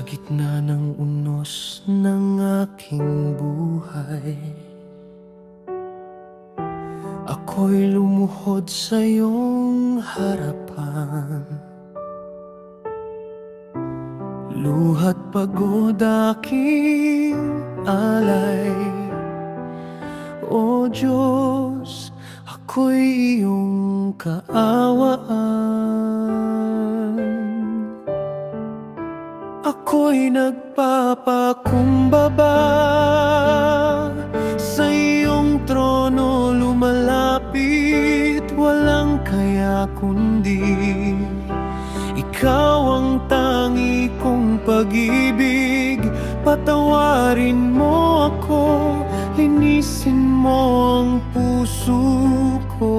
Sa gitna ng unos ng aking buhay. Ako'y lumuhod sa iyong harapan. Luhat pagod aking alay. O Diyos, ako'y iyong kaawaan Ako'y nagpapakumbaba. Sa iyong trono lumalapit Walang kaya kundi Ikaw ang tangi kong pag-ibig. Patawarin mo ako Linisin mo ang puso ko.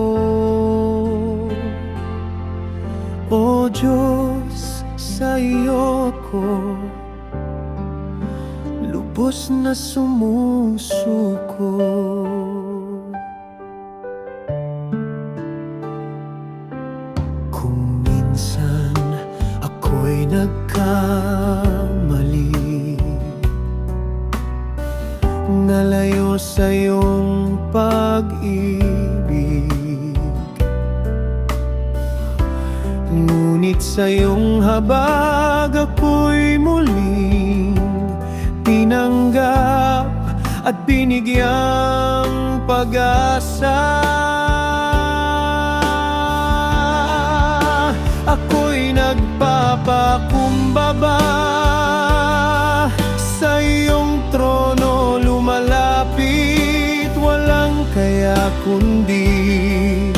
O Diyos, sa iyo ko Lubos na sumusuko. Kung minsan ako'y nagkamali Nalayo sa iyong pag-ibig. Ngunit sa iyong habag ako'y muling at binigyang pag-asa. Ako'y nagpapakumbaba. Sa iyong trono lumalapit Walang kaya kundi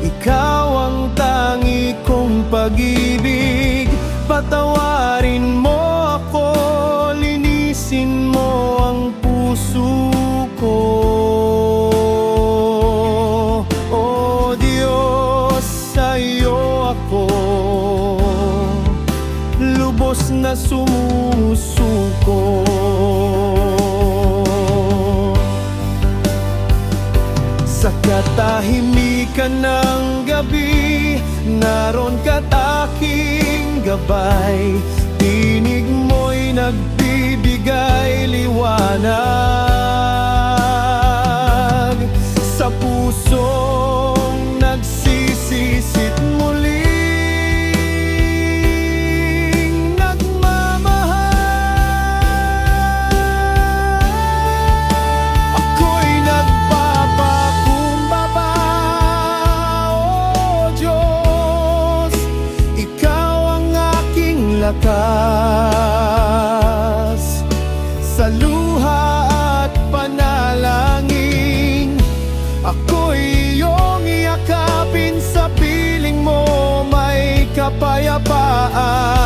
Ikaw ang tangi kong pag-ibig. Patawarin mo ako Linisin mo puso ko. O Diyos, sa iyo ako. Lubos na sumusuko. Sa katahimikan ng gabi Naroon ka't aking gabay. Tinig mo'y nagbibigay nagsisisit muling nagmamahal. Ako'y nagpapakumbaba O Diyos. Ikaw ang aking lakas. Sa lupa kapaan